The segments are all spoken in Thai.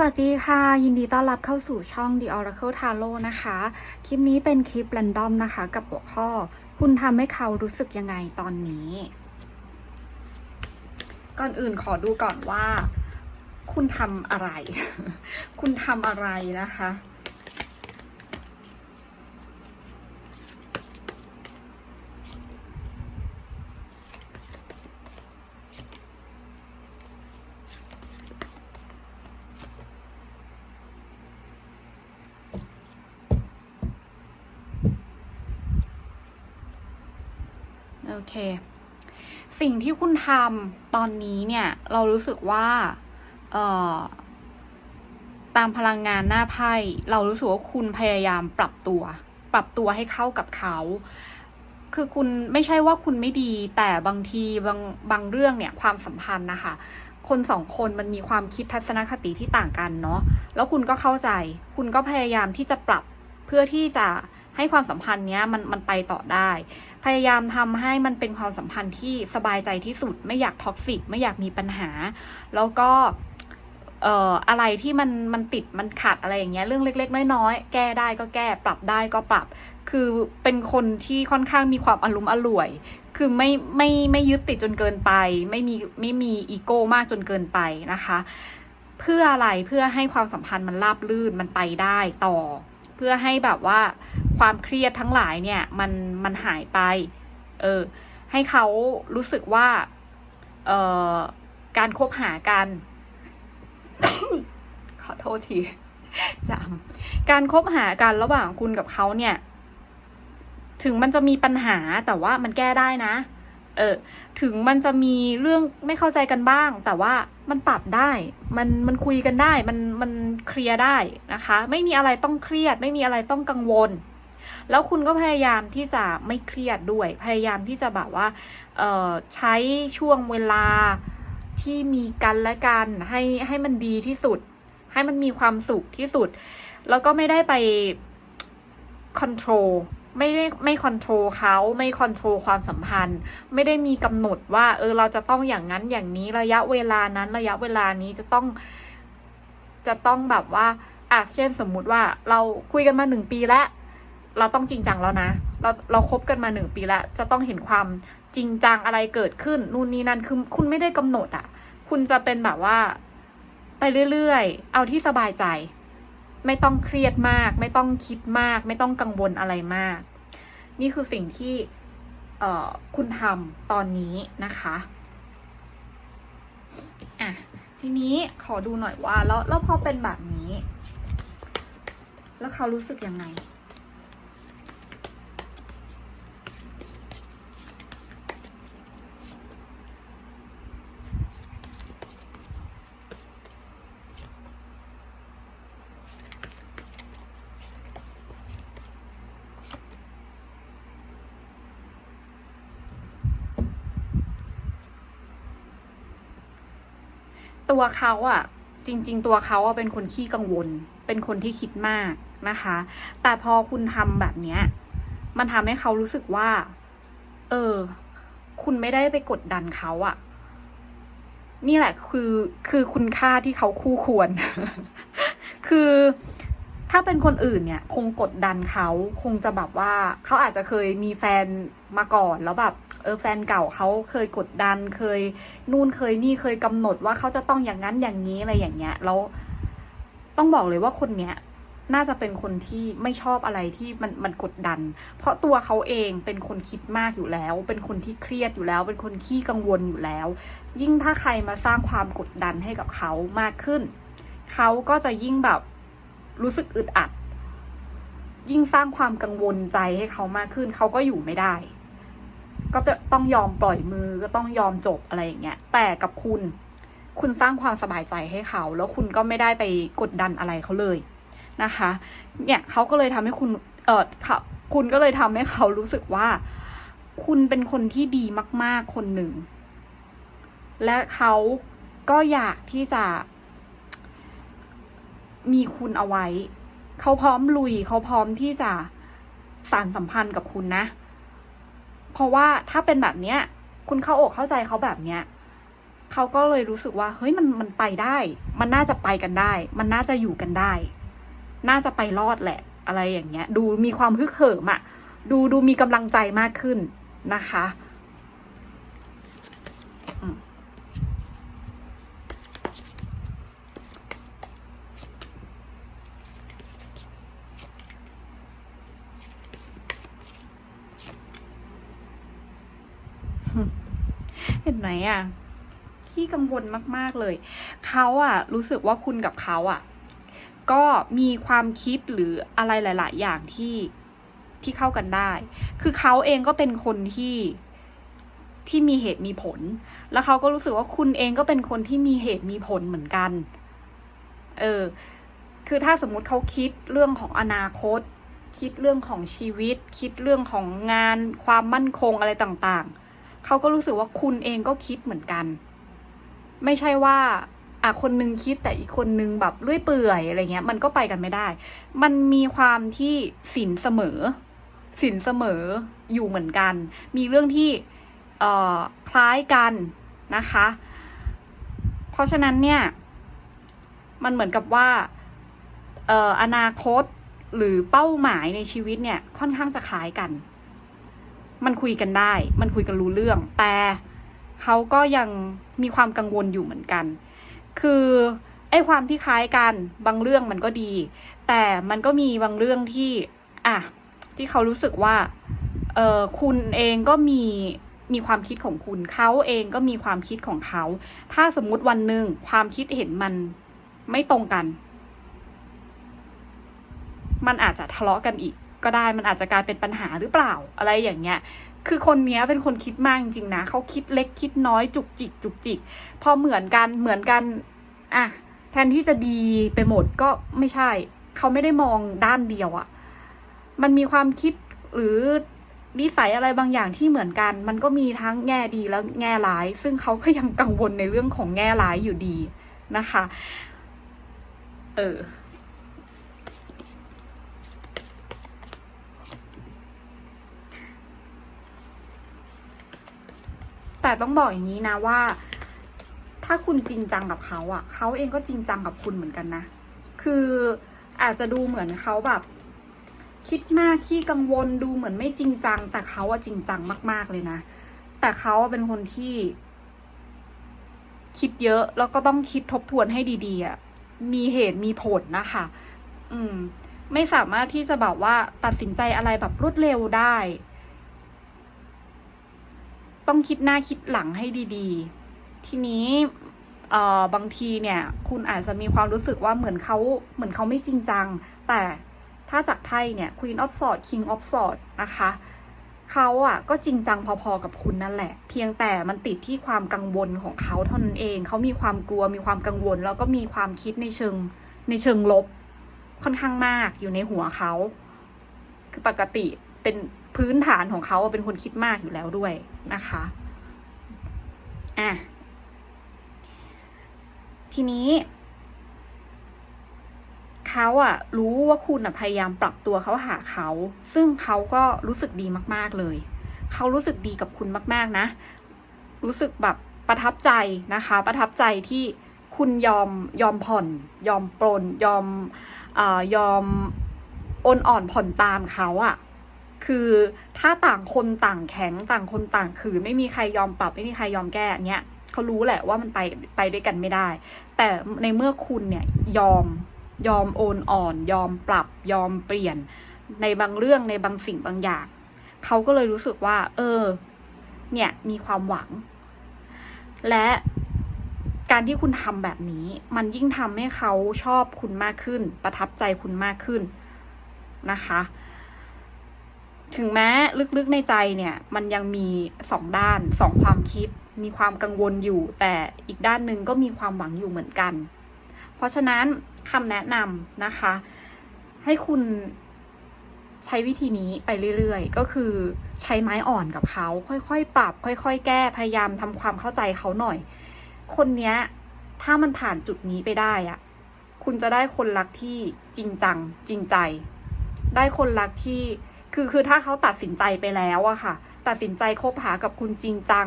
สวัสดีค่ะ ยินดีต้อนรับเข้าสู่ช่อง The Oracle Tarot นะคะ คลิปนี้เป็นคลิป r รนดอมนะคะ กับหัวข้อ คุณทำให้เขารู้สึกยังไงตอนนี้ ก่อนอื่นขอดูก่อนว่า คุณทำอะไร คุณทำอะไรนะคะ อเค สิ่งที่คุณทำตอนนี้เนี่ย เรารู้สึกว่า เอ่อ ตามพลังงานหน้าไพ่ เรารู้สึกว่าคุณพยายามปรับตัว ปรับตัวให้เข้ากับเขา คือคุณไม่ใช่ว่าคุณไม่ดี แต่บางทีบางบางเรื่องเนี่ย ความสัมพันธ์นะคะคนสองคนมันมีความคิดทัศนคติที่ต่างกันเนาะ แล้วคุณก็เข้าใจ คุณก็พยายามที่จะปรับเพื่อที่จะ ให้ความสัมพันธ์เนี้ยมันมันไปต่อได้ พยายามทำให้มันเป็นความสัมพันธ์ที่สบายใจที่สุด ไม่อยากท็อกซิกไม่อยากมีปัญหา แล้วก็เอ่ออะไรที่มันมันติดมันขัดอะไรอย่างเงี้ยเรื่องเล็ก ๆ น้อยๆแก้ได้ก็แก้ ปรับได้ก็ปรับ คือเป็นคนที่ค่อนข้างมีความอารมณ์อร่วย คือไม่ไม่ไม่ยึดติดจนเกินไป ไม่มีไม่มีอีโก้มากจนเกินไปนะคะ เพื่ออะไรเพื่อให้ความสัมพันธ์มันราบลื่นมันไปได้ต่อ เพื่อให้แบบว่าความเครียดทั้งหลายเนี่ยมันมันหายไป เออ ให้เขารู้สึกว่า เอ่อ การคบหากัน ขอโทษทีจำการคบหากันระหว่างคุณกับเขาเนี่ย ถึงมันจะมีปัญหาแต่ว่ามันแก้ได้นะ เออ ถึงมันจะมีเรื่องไม่เข้าใจกันบ้าง แต่ว่ามันปรับได้ มันมันคุยกันได้ มันมัน เคลียร์ได้นะคะ ไม่มีอะไรต้องเครียด ไม่มีอะไรต้องกังวล แล้วคุณก็พยายามที่จะไม่เครียดด้วย พยายามที่จะแบบว่าใช้ช่วงเวลาที่มีกันและกันให้ให้มันดีที่สุด ให้มันมีความสุขที่สุด แล้วก็ไม่ได้ไปคอนโทรลไม่ได้ไม่คอนโทรลเขาไม่คอนโทรลความสัมพันธ์ ไม่ได้มีกำหนดว่า เออเราจะต้องอย่างนั้นอย่างนี้ระยะเวลานั้นระยะเวลานี้จะต้อง จะต้องแบบว่าอะเช่นสมมุติว่าเราคุยกันมาหนึ่งปีแล้ว เราต้องจริงจังแล้วนะ เราเราคบกันมาหนึ่งปีแล้ว จะต้องเห็นความจริงจังอะไรเกิดขึ้นนู่นนี่นั่นคือคุณไม่ได้กำหนดอะ คุณจะเป็นแบบว่าไปเรื่อยๆ เอาที่สบายใจ ไม่ต้องเครียดมาก ไม่ต้องคิดมาก ไม่ต้องกังวลอะไรมาก นี่คือสิ่งที่เออคุณทำตอนนี้นะคะ อะ ทีนี้ขอดูหน่อยว่าแล้วแล้วพอเป็นแบบนี้ แล้วเขารู้สึกยังไง ตัวเขาอะจริง ๆ ตัวเขาเป็นคนขี้กังวล เป็นคนที่คิดมากนะคะ แต่พอคุณทำแบบเนี้ย มันทำให้เขารู้สึกว่า เออ คุณไม่ได้ไปกดดันเขาอะนี่แหละคือคือคุณค่าที่เขาคู่ควร คือ ถ้าเป็นคนอื่นเนี่ย คงกดดันเขาคงจะแบบว่าเขาอาจจะเคยมีแฟนมาก่อนแล้วแบบเออแฟนเก่าเขาเคยกดดันเคยนู่นเคยนี่เคยกำหนดว่าเขาจะต้องอย่างนั้นอย่างนี้อะไรอย่างเงี้ยแล้วต้องบอกเลยว่าคนเนี้ยน่าจะเป็นคนที่ไม่ชอบอะไรที่มันมันกดดัน เพราะตัวเขาเองเป็นคนคิดมากอยู่แล้ว เป็นคนที่เครียดอยู่แล้ว เป็นคนขี้กังวลอยู่แล้ว ยิ่งถ้าใครมาสร้างความกดดันให้กับเขามากขึ้น เขาก็จะยิ่งแบบ รู้สึกอึดอัด ยิ่งสร้างความกังวลใจให้เขามากขึ้น เขาก็อยู่ไม่ได้ ก็จะต้องยอมปล่อยมือก็ต้องยอมจบอะไรอย่างเงี้ย แต่กับคุณ คุณสร้างความสบายใจให้เขา แล้วคุณก็ไม่ได้ไปกดดันอะไรเขาเลยนะคะ เนี่ยเขาก็เลยทำให้คุณเออค่ะคุณก็เลยทำให้เขารู้สึกว่า คุณเป็นคนที่ดีมาก ๆ คนหนึ่ง และเขาก็อยากที่จะ มีคุณเอาไว้ เขาพร้อมลุยเขาพร้อมที่จะสานสัมพันธ์กับคุณนะ เพราะว่าถ้าเป็นแบบเนี้ย คุณเข้าอกเข้าใจเขาแบบเนี้ยเขาก็เลยรู้สึกว่าเฮ้ยมันมันไปได้ มันน่าจะไปกันได้ มันน่าจะอยู่กันได้ น่าจะไปรอดแหละ อะไรอย่างเงี้ย ดูมีความฮึกเหิมอะดูดูมีกำลังใจมากขึ้นนะคะอืม เห็นไหมอะขี้กังวลมากๆเลย เขาอะ รู้สึกว่าคุณกับเขาอะ ก็มีความคิดหรืออะไรหลาย ๆ อย่างที่ที่เข้ากันได้ คือเขาเองก็เป็นคนที่ที่มีเหตุมีผล แล้วเขาก็รู้สึกว่าคุณเองก็เป็นคนที่มีเหตุมีผลเหมือนกัน เออ คือถ้าสมมุติเขาคิดเรื่องของอนาคต คิดเรื่องของชีวิต คิดเรื่องของงาน ความมั่นคงอะไรต่าง ๆ เขาก็รู้สึกว่าคุณเองก็คิดเหมือนกัน ไม่ใช่ว่าอะคนนึงคิดแต่อีกคนนึงแบบเลื่อยเปื่อยอะไรเงี้ย มันก็ไปกันไม่ได้ มันมีความที่สินเสมอสินเสมออยู่เหมือนกัน มีเรื่องที่เอ่อคล้ายกันนะคะ เพราะฉะนั้นเนี่ย มันเหมือนกับว่าเอ่ออนาคตหรือเป้าหมายในชีวิตเนี่ยค่อนข้างจะคล้ายกัน มันคุยกันได้ มันคุยกันรู้เรื่อง แต่เขาก็ยังมีความกังวลอยู่เหมือนกัน คือไอ้ความที่คล้ายกันบางเรื่องมันก็ดี แต่มันก็มีบางเรื่องที่อะที่เขารู้สึกว่าเออคุณเองก็มีมีความคิดของคุณเขาเองก็มีความคิดของเขา ถ้าสมมุติวันหนึ่งความคิดเห็นมันไม่ตรงกัน มันอาจจะทะเลาะกันอีก ก็ได้มันอาจจะกลายเป็นปัญหาหรือเปล่าอะไรอย่างเงี้ย คือคนเนี้ยเป็นคนคิดมากจริงๆนะเขาคิดเล็กคิดน้อยจุกจิกจุกจิก พอเหมือนกันเหมือนกันอะแทนที่จะดีไปหมดก็ไม่ใช่ เขาไม่ได้มองด้านเดียวอะมันมีความคิดหรือนิสัยอะไรบางอย่างที่เหมือนกัน มันก็มีทั้งแง่ดีและแง่ร้าย ซึ่งเขาก็ยังกังวลในเรื่องของแง่ร้ายอยู่ดีนะคะ เออ แต่ต้องบอกอย่างนี้นะว่า ถ้าคุณจริงจังกับเขาอะเขาเองก็จริงจังกับคุณเหมือนกันนะ คืออาจจะดูเหมือนเขาแบบ คิดมากขี้กังวลดูเหมือนไม่จริงจัง แต่เขาอะจริงจังมาก ๆเลยนะ แต่เขาเป็นคนที่ คิดเยอะแล้วก็ต้องคิดทบทวนให้ดีๆอะมีเหตุมีผลนะคะ อืม ไม่สามารถที่จะแบบว่าตัดสินใจอะไรแบบรวดเร็วได้ ต้องคิดหน้าคิดหลังให้ดีๆ ทีนี้เอ่อบางทีเนี่ย คุณอาจจะมีความรู้สึกว่าเหมือนเขาเหมือนเขาไม่จริงจัง แต่ถ้าจากไพ่เนี่ย Queen of Swords King of Swords นะคะเขาอะก็จริงจังพอๆกับคุณนั่นแหละ เพียงแต่มันติดที่ความกังวลของเขาเท่านั้นเองเขามีความกลัวมีความกังวล แล้วก็มีความคิดในเชิงในเชิงลบ ค่อนข้างมากอยู่ในหัวเขา คือปกติเป็น พื้นฐานของเขาเป็นคนคิดมากอยู่แล้วด้วยนะคะอะทีนี้เขาอะรู้ว่าคุณอะพยายามปรับตัวเขาหาเขา ซึ่งเขาก็รู้สึกดีมากๆเลย เขารู้สึกดีกับคุณมาก ๆนะ รู้สึกแบบประทับใจนะคะ ประทับใจที่คุณยอมยอมผ่อน ยอมปรนยอมอายอมโอนอ่อนผ่อนตามเขาอะ คือถ้าต่างคนต่างแข็งต่างคนต่างขืนไม่มีใครยอมปรับ ไม่มีใครยอมแก้อันเนี้ยเขารู้แหละว่ามันไปไปด้วยกันไม่ได้ แต่ในเมื่อคุณเนี่ยยอมยอมโอนอ่อน ยอมปรับยอมเปลี่ยน ในบางเรื่องในบางสิ่งบางอย่างเขาก็เลยรู้สึกว่า เออ เนี่ยมีความหวัง และการที่คุณทำแบบนี้ มันยิ่งทำให้เขาชอบคุณมากขึ้น ประทับใจคุณมากขึ้นนะคะ ถึงแม้ลึกๆในใจเนี่ย มันยังมีสองด้านสองความคิด มีความกังวลอยู่ แต่อีกด้านหนึ่งก็มีความหวังอยู่เหมือนกัน เพราะฉะนั้นคำแนะนำนะคะ ให้คุณใช้วิธีนี้ไปเรื่อยๆ ก็คือใช้ไม้อ่อนกับเขา ค่อยๆ ปรับ ค่อย ๆ แก้พยายามทำความเข้าใจเขาหน่อย คนเนี้ยถ้ามันผ่านจุดนี้ไปได้อะคุณจะได้คนรักที่จริงจัง จริงใจ ได้คนรักที่ คือคือถ้าเขาตัดสินใจไปแล้วอะค่ะ ตัดสินใจคบหากับคุณจริงจัง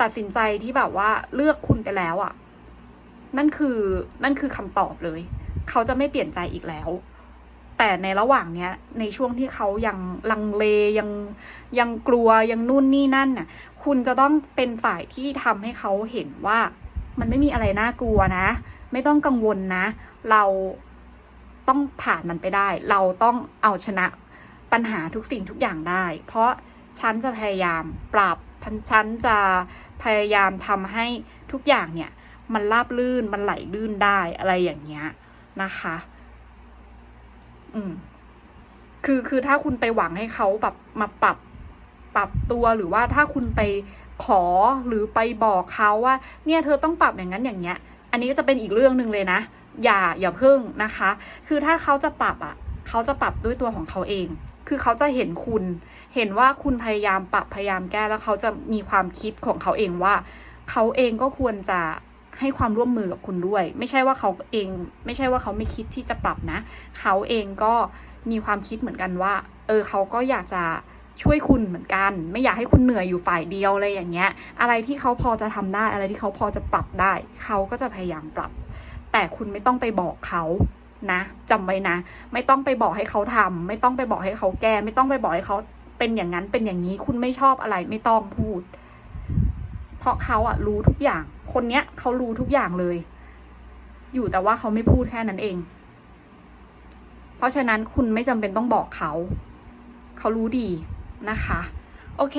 ตัดสินใจที่แบบว่าเลือกคุณไปแล้วอะนั่นคือนั่นคือคำตอบเลย เขาจะไม่เปลี่ยนใจอีกแล้ว แต่ในระหว่างเนี้ย ในช่วงที่เขายังลังเลยังยังกลัวยังนู่นนี่นั่นน่ะ คุณจะต้องเป็นฝ่ายที่ทำให้เขาเห็นว่า มันไม่มีอะไรน่ากลัวนะ ไม่ต้องกังวลนะ เราต้องผ่านมันไปได้ เราต้องเอาชนะ ปัญหาทุกสิ่งทุกอย่างได้ เพราะฉันจะพยายามปรับฉันจะพยายามทำให้ทุกอย่างเนี่ย มันราบลื่นมันไหลลื่นได้อะไรอย่างเงี้ยนะคะ อืม คือคือถ้าคุณไปหวังให้เขาแบบมาปรับปรับตัวหรือว่าถ้าคุณไปขอหรือไปบอกเขาว่า เนี่ยเธอต้องปรับอย่างนั้นอย่างเงี้ย อันนี้ก็จะเป็นอีกเรื่องหนึ่งเลยนะ อย่าอย่าเพิ่งนะคะ คือถ้าเขาจะปรับอะ เขาจะปรับด้วยตัวของเขาเอง คือเขาจะเห็นคุณ เห็นว่าคุณพยายามปรับพยายามแก้แล้วเขาจะมีความคิดของเขาเองว่า เขาเองก็ควรจะให้ความร่วมมือกับคุณด้วย ไม่ใช่ว่าเขาเอง ไม่ใช่ว่าเขาไม่คิดที่จะปรับนะ เขาเองก็มีความคิดเหมือนกันว่า เออเขาก็อยากจะช่วยคุณเหมือนกัน ไม่อยากให้คุณเหนื่อยอยู่ฝ่ายเดียวอะไรอย่างเงี้ย อะไรที่เขาพอจะทำได้ อะไรที่เขาพอจะปรับได้ เขาก็จะพยายามปรับ แต่คุณไม่ต้องไปบอกเขา นะจำไว้นะ ไม่ต้องไปบอกให้เขาทำไม่ต้องไปบอกให้เขาแก้ ไม่ต้องไปบอกให้เขาเป็นอย่างนั้นเป็นอย่างนี้คุณไม่ชอบอะไรไม่ต้องพูด เพราะเขาอะรู้ทุกอย่าง คนเนี้ยเขารู้ทุกอย่างเลย อยู่แต่ว่าเขาไม่พูดแค่นั้นเอง เพราะฉะนั้นคุณไม่จำเป็นต้องบอกเขา เขารู้ดีนะคะ โอเค